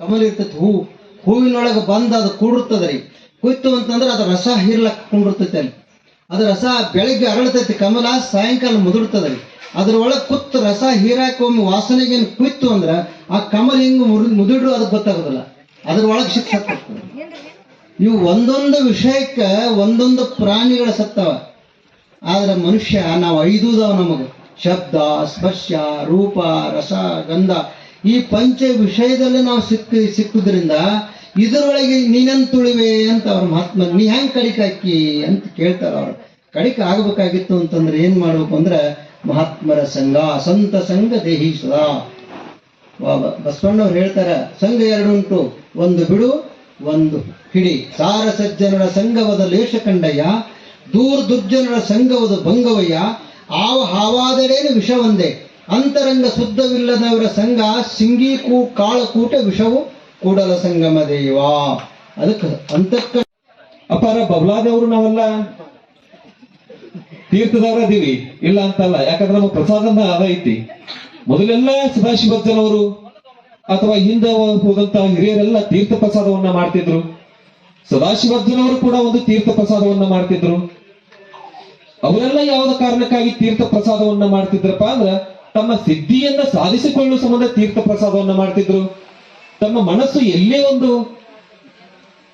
ಕಮಲ ಇರ್ತೈತಿ, ಹೂ. ಹೂವಿನೊಳಗೆ ಬಂದು ಅದು ಕೂಡಿರ್ತದ್ರಿ ಕುಯ್ತು ಅಂತಂದ್ರೆ ಅದು ರಸ ಹೀರ್ಲಕ್ ಕುಂಡಿರ್ತೈತಿ ಅಲ್ಲಿ. ಅದು ರಸ ಬೆಳಿಗ್ಗೆ ಅರಳತೈತಿ, ಕಮಲ ಸಾಯಂಕಾಲ ಮುದುಡ್ತದ ರೀ ಅದ್ರೊಳಗೆ ಕುತ್ತು ರಸ ಹೀರಾಕ ಒಮ್ಮೆ ವಾಸನೆಗೆ ಕುಯ್ತು ಅಂದ್ರೆ ಆ ಕಮಲ ಹಿಂಗ್ ಮುದುಡ್ರು ಅದಕ್ಕೆ ಗೊತ್ತಾಗೋದಿಲ್ಲ. ಅದ್ರೊಳಗೆ ಶಿಕ್ಷೆ ಇವು ಒಂದೊಂದು ವಿಷಯಕ್ಕೆ ಒಂದೊಂದು ಪ್ರಾಣಿಗಳ ಸತ್ತವ. ಆದ್ರೆ ಮನುಷ್ಯ ನಾವು ಐದುದಾವ ನಮಗೆ. ಶಬ್ದ, ಸ್ಪರ್ಶ, ರೂಪ, ರಸ, ಗಂಧ. ಈ ಪಂಚ ವಿಷಯದಲ್ಲಿ ನಾವು ಸಿಕ್ಕ, ಸಿಕ್ಕುದ್ರಿಂದ ಇದರೊಳಗೆ ನೀನಂತ ತುಳಿವೆ ಅಂತ ಅವ್ರ ಮಹಾತ್ಮ, ನೀ ಹೆಂಗ್ ಕಡಿಕ ಹಾಕಿ ಅಂತ ಕೇಳ್ತಾರ ಅವ್ರು. ಕಡಿಕ ಆಗ್ಬೇಕಾಗಿತ್ತು ಅಂತಂದ್ರೆ ಏನ್ ಮಾಡ್ಬೇಕು ಅಂದ್ರೆ ಮಹಾತ್ಮರ ಸಂಘ, ಸಂತ ಸಂಘ ದೇಹಿ ಸದಾ. ಬಸವಣ್ಣವ್ರು ಹೇಳ್ತಾರ, ಸಂಘ ಎರಡು ಉಂಟು, ಒಂದು ಬಿಡು, ಒಂದು ಹಿಡಿ. ಸಾರ ಸಜ್ಜನರ ಸಂಘವದ ಲೇಷ ಕಂಡಯ್ಯ, ದೂರ್ ದುರ್ಜನರ ಸಂಘವದ ಭಂಗವಯ್ಯ ಆವ ಹಾವಾದಡೇನು ವಿಷ ಒಂದೇ. ಅಂತರಂಗ ಶುದ್ಧವಿಲ್ಲದವರ ಸಂಘ ಸಿಂಗೀಕು, ಕಾಳಕೂಟ, ವಿಷವು, ಕೂಡಲ ಸಂಗಮ ದೇವ. ಅದಕ್ಕೆ ಅಂತಕ್ಕ ಅಪಾರ ಬಬ್ಲಾದವರು ನಾವೆಲ್ಲ. ತೀರ್ಥದವರ ಅದೀವಿ ಇಲ್ಲ ಅಂತಲ್ಲ, ಯಾಕಂದ್ರೆ ನಮ್ಮ ಪ್ರಸಾದನ ಅದ ಐತಿ. ಮೊದಲೆಲ್ಲ ಸದಾಶಿವಜ್ಜನವರು ಅಥವಾ ಹಿಂದ ಹೋದಂತ ಹಿರಿಯರೆಲ್ಲ ತೀರ್ಥ ಪ್ರಸಾದವನ್ನ ಮಾಡ್ತಿದ್ರು. ಸದಾಶಿವಜ್ಜನವರು ಕೂಡ ಒಂದು ತೀರ್ಥ ಪ್ರಸಾದವನ್ನ ಮಾಡ್ತಿದ್ರು. ಅವರೆಲ್ಲ ಯಾವ್ದ ಕಾರಣಕ್ಕಾಗಿ ತೀರ್ಥ ಪ್ರಸಾದವನ್ನ ಮಾಡ್ತಿದ್ರಪ್ಪ ಅಂದ್ರ ತಮ್ಮ ಸಿದ್ಧಿಯನ್ನ ಸಾಧಿಸಿಕೊಳ್ಳುವ ಸಂಬಂಧ ತೀರ್ಥ ಪ್ರಸಾದವನ್ನು ಮಾಡ್ತಿದ್ರು. ತಮ್ಮ ಮನಸ್ಸು ಎಲ್ಲೇ ಒಂದು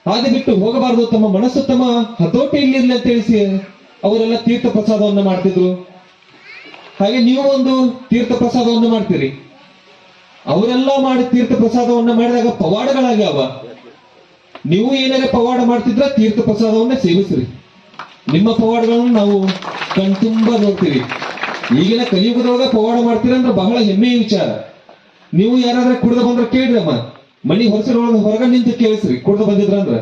ಹಾದಿ ಬಿಟ್ಟು ಹೋಗಬಾರದು. ತಮ್ಮ ಮನಸ್ಸು ತಮ್ಮ ಹತೋಟಿಯಲ್ಲಿರ್ಲಿ ಅಂತ ತಿಳಿಸಿ ಅವರೆಲ್ಲ ತೀರ್ಥ ಪ್ರಸಾದವನ್ನು ಮಾಡ್ತಿದ್ರು. ಹಾಗೆ ನೀವು ಒಂದು ತೀರ್ಥ ಪ್ರಸಾದವನ್ನು ಮಾಡ್ತೀರಿ. ಅವರೆಲ್ಲ ಮಾಡಿ ತೀರ್ಥ ಪ್ರಸಾದವನ್ನು ಮಾಡಿದಾಗ ಪವಾಡಗಳಾಗ್ಯಾವ. ನೀವು ಏನಾರ ಪವಾಡ ಮಾಡ್ತಿದ್ರ ತೀರ್ಥ ಪ್ರಸಾದವನ್ನ ಸೇವಿಸ್ರಿ. ನಿಮ್ಮ ಪವಾಡಗಳನ್ನು ನಾವು ಕಣ್ತುಂಬ ನೋಡ್ತೀವಿ ಈಗಿನ ಕಲಿಯುಗದೊಳಗ ಪವಾಡ ಮಾಡ್ತೀರಂದ್ರೆ ಬಹಳ ಹೆಮ್ಮೆಯ ವಿಚಾರ. ನೀವು ಯಾರಾದ್ರೂ ಕುಡ್ದ ಬಂದ್ರೆ ಕೇಳ್ರಿ ಅಮ್ಮ. ಮನಿ ಹೊರಸಿನೊಳಗೆ ಹೊರಗ ನಿಂತು ಕೇಳಿಸ್ರಿ. ಕುಡ್ದು ಬಂದಿದ್ರಂದ್ರ.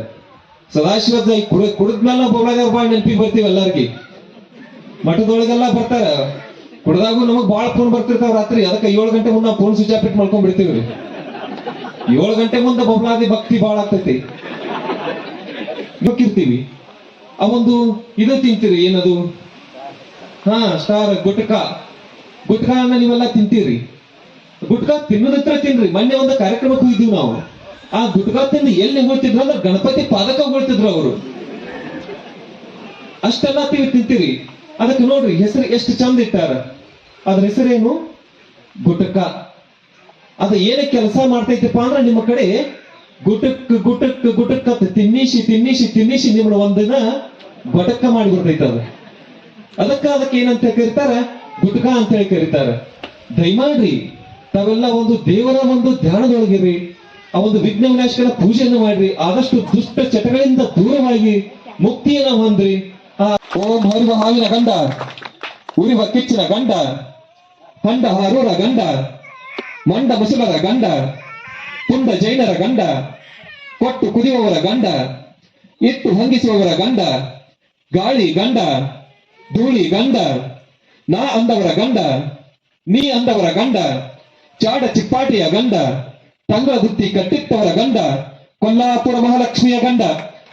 ಸದಾಶಿವದ ಕುಡ ಕುಡಿದ್ಮೇಲೆ ಬೊಳಗ ಬಾಯಿ ನೆನಪಿ ಬರ್ತೀವಿ ಎಲ್ಲಾರ್ಗಿ. ಮಠದೊಳಗೆಲ್ಲ ಬರ್ತಾರ. ಕುಡ್ದಾಗು ನಮಗ್ ಬಾಳ ಫೋನ್ ಬರ್ತಿರ್ತಾವ ರಾತ್ರಿ. ಅದಕ್ಕೆ ಏಳು ಗಂಟೆ ಮುಂದೆ ಫೋನ್ ಸ್ವಿಚ್ ಆಫ್ ಇಟ್ ಮಾಡ್ಕೊಂಡ್ ಏಳು ಗಂಟೆ ಮುಂದೆ ಬೊಬ್ಲಾದಿ ಭಕ್ತಿ ಬಾಳ ಆಗ್ತೈತಿ. ಇರ್ತೀವಿ. ಆ ಒಂದು ಇದು ತಿಂತೀರಿ ಏನದು? ಹಾ ಸ್ಟಾರ್ ಗುಟ್ಕ. ಗುಟ್ಕಾನ ನೀವೆಲ್ಲ ತಿಂತೀರಿ. ಗುಟ್ಕ ತಿನ್ನೋದತ್ರ ತಿನ್ರಿ. ಮೊನ್ನೆ ಒಂದು ಕಾರ್ಯಕ್ರಮಕ್ಕೆ ಇದ್ದೀವಿ ನಾವು. ಆ ಗುಟ್ಕ ತಿಂದು ಎಲ್ಲಿ ಹೋಗ್ತಿದ್ರು ಅಂದ್ರೆ ಗಣಪತಿ ಪಾದಕ ಹೋಗ್ತಿದ್ರು ಅವರು. ಅಷ್ಟೆಲ್ಲ ನೀವು ತಿಂತೀರಿ. ಅದಕ್ಕೆ ನೋಡ್ರಿ, ಹೆಸರು ಎಷ್ಟು ಚಂದ ಇಟ್ಟಾರ. ಅದ್ರ ಹೆಸರೇನು? ಗುಟಕ. ಅದು ಏನೇ ಕೆಲಸ ಮಾಡ್ತೈತಿಪ್ಪ ಅಂದ್ರೆ ನಿಮ್ಮ ಕಡೆ ಗುಟಕ್ ಗುಟಕ್ ಗುಟಕ್ ತಿನ್ನಿಸಿ ತಿನ್ನಿಸಿ ತಿನ್ನಿಸಿ ನಿಮ್ಮನ್ನ ಒಂದಿನ ಬಟಕ ಅದು. ಅದಕ್ಕ ಅದಕ್ಕೆ ಏನಂತ ಕರೀತಾರ ಗುಟ್ಕ ಅಂತ ಹೇಳಿ ಕರೀತಾರ ದಯಮಾಡ್ರಿ. ತಾವೆಲ್ಲ ಒಂದು ದೇವರ ಒಂದು ಧ್ಯಾನದೊಳಗಿರಿ ಆ ಒಂದು ವಿಘ್ನ ಪೂಜೆಯನ್ನು ಮಾಡ್ರಿ. ಆದಷ್ಟು ದುಷ್ಟ ಚಟಗಳಿಂದ ದೂರವಾಗಿ ಮುಕ್ತಿಯನ್ನ ಹೊಂದ್ರಿ. ಆ, ಓಂ ಹರಿವ ಹಾವಿನ ಗಂಡ. ಉರಿವ ಕಿಚ್ಚಿನ ಗಂಡ. ಹಂಡ ಹಾರೂರ ಗಂಡ. ಮಂಡ ಮುಸುಲರ ಗಂಡ. ಪುಂಡ ಜೈನರ ಗಂಡ. ಕೊಟ್ಟು ಕುದಿಯುವವರ ಗಂಡ. ಇಟ್ಟು ಹಂಗಿಸುವವರ ಗಂಡ. ಗಾಳಿ ಗಂಡ. ಧೂಳಿ ಗಂಡ ನಾ ಅಂದವರ ಗಂಡ ನೀ ಅಂದವರ ಗಂಡ ಚಾಡ ಚಿಪ್ಪಾಟಿಯ ಗಂಡ ತಂಗಳ ಬುತ್ತಿ ಕಟ್ಟಿಟ್ಟವರ ಗಂಡ ಕೊಲ್ಲಾಪುರ ಮಹಾಲಕ್ಷ್ಮಿಯ ಗಂಡ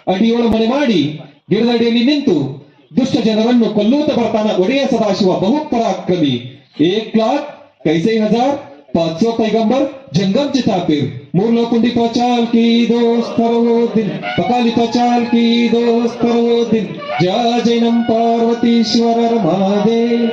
ಅಡಿಯೋಳು ಮನೆ ಮಾಡಿ ಗಿಡದಡಿಯಲ್ಲಿ ನಿಂತು ದುಷ್ಟ ಜನರನ್ನು ಕೊಲ್ಲೂತ ಬರ್ತಾನ ಒಡೆಯ ಸದಾಶಿವ ಬಹುಪರಾಕ್ರಮಿ. ಏಕ್ ಲಾಖ್ ಕೈಸೈ ಹಜಾರ್ पाँच सौ पैगंबर जंगम चितापिर मूर्लो कुंडी पचाल की दोस्त वो दिन पकाली पचाल की दोस्त वो दिन जय जैनम पार्वतीश्वर महादेव